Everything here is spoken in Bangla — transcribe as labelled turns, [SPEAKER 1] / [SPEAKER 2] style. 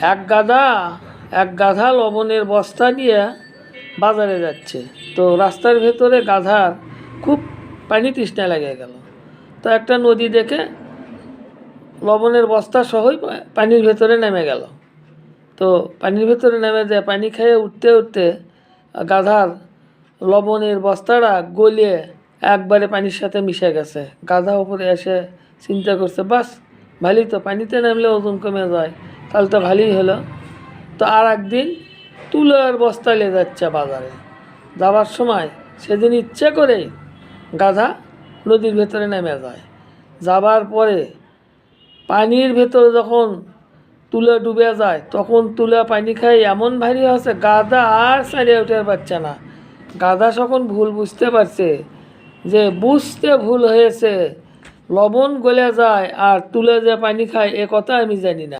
[SPEAKER 1] এক গাধা এক গাধা লবণের বস্তা নিয়ে বাজারে যাচ্ছে। তো রাস্তার ভেতরে গাধার খুব পানি তৃষ্ণা লেগে গেল। তো একটা নদী দেখে লবণের বস্তা সহই পানির ভেতরে নেমে গেল। তো পানির ভেতরে নেমে যায়, পানি খেয়ে উঠতে উঠতে গাধার লবণের বস্তাটা গলিয়ে একবারে পানির সাথে মিশে গেছে। গাধা উপরে এসে চিন্তা করছে, বাস, ভালোই তো, পানিতে নামলে ওজন কমে যায়। তাহলে তো ভালোই হলো। তো আর একদিন তুলার বস্তা নিয়ে যাচ্ছে বাজারে। যাওয়ার সময় সেদিন ইচ্ছে করেই গাধা নদীর ভেতরে নেমে যায়। যাবার পরে পানির ভেতরে যখন তুলা ডুবে যায়, তখন তুলা পানি খাই এমন ভারী হচ্ছে গাদা আর সারিয়ে উঠে পারছে না। গাদা যখন ভুল বুঝতে পারছে যে বুঝতে ভুল হয়েছে, লবণ গলে যায় আর তুলে যে পানি খায়, এ কথা আমি জানি না।